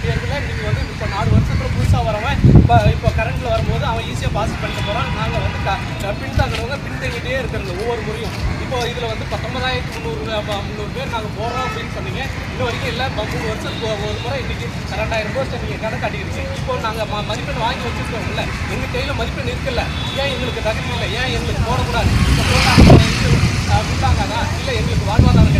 தேர்வில் நீங்கள் வந்து இப்போ நாலு வருஷத்தில் புதுசாக வரவன் இப்போ இப்போ கரண்ட்டில் வரும்போது அவன் ஈஸியாக பாஸ் பண்ணிட்டு போகிறான் நாங்கள் வந்து க பின்தங்குறவங்க பின்தங்கிட்டே இருக்கிறது ஒவ்வொரு முறையும். இப்போ இதில் வந்து பத்தொன்பதாயிரத்தி முந்நூறு முந்நூறு பேர் நாங்கள் போகிறோம் அப்படின்னு சொன்னீங்க. இன்ன வரைக்கும் இல்லை ப- மூணு வருஷத்துக்கு ஒரு முறை இன்னைக்கு ரெண்டாயிரம் போஸ்ட் நீங்கள் கணக்கு அடிக்கிறீங்க இப்போ நாங்கள் ம மதிப்பெண் வாங்கி வச்சுருக்கோம்ல எங்கள் கையில் மதிப்பெண் இருக்குல்ல ஏன் எங்களுக்கு தகுதி இல்லை ஏன் எங்களுக்கு போடக்கூடாது? இப்போ போட்டாங்க விட்டாங்கதா இல்லை எங்களுக்கு வாழ்வாதாரம்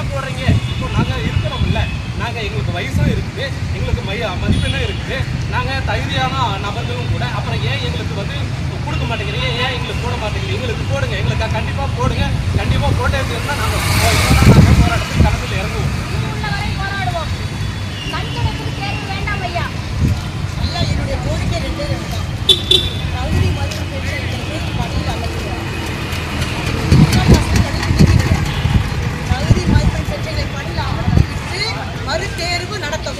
ஏன் போடுறீங்க இப்போ நாங்கள் இருக்கிறோம்ல நாங்கள் எங்களுக்கு வயசும் இருக்குது. எங்களுக்கு மைய மதிப்பெண்ணும் இருக்குது. நாங்கள் தகுதியான நபர்களும் கூட. அப்புறம் ஏன் எங்களுக்கு வந்து கொடுக்க மாட்டேங்கிறீங்க? ஏன் எங்களுக்கு போட மாட்டேங்கிறீங்க? எங்களுக்கு போடுங்க. எங்களுக்கு கண்டிப்பாக போடுங்க. கண்டிப்பாக போட்டே இருந்தால் நாங்கள்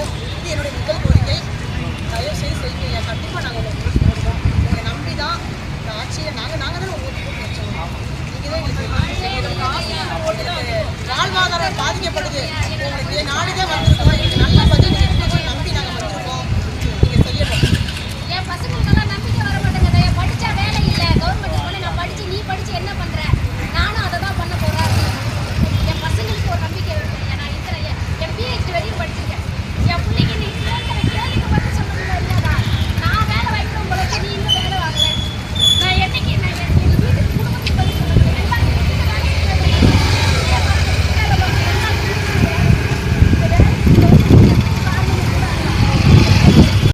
வேண்டும் என்னுடைய முதல் கோரிக்கை தயவு செய்து செய்வீங்க கண்டிப்பாக நாங்கள் உங்களை நம்பி தான் இந்த ஆட்சியில் நாங்கள் நாங்கள் தான் உங்களுக்கு போட்டு வச்சோம் நீங்கள் தான் எங்களுக்கு வாழ்வாதாரம் பாதிக்கப்படுது உங்களுக்கு நாடுதான் வந்திருக்கோம் எங்களுக்கு நல்ல பதில்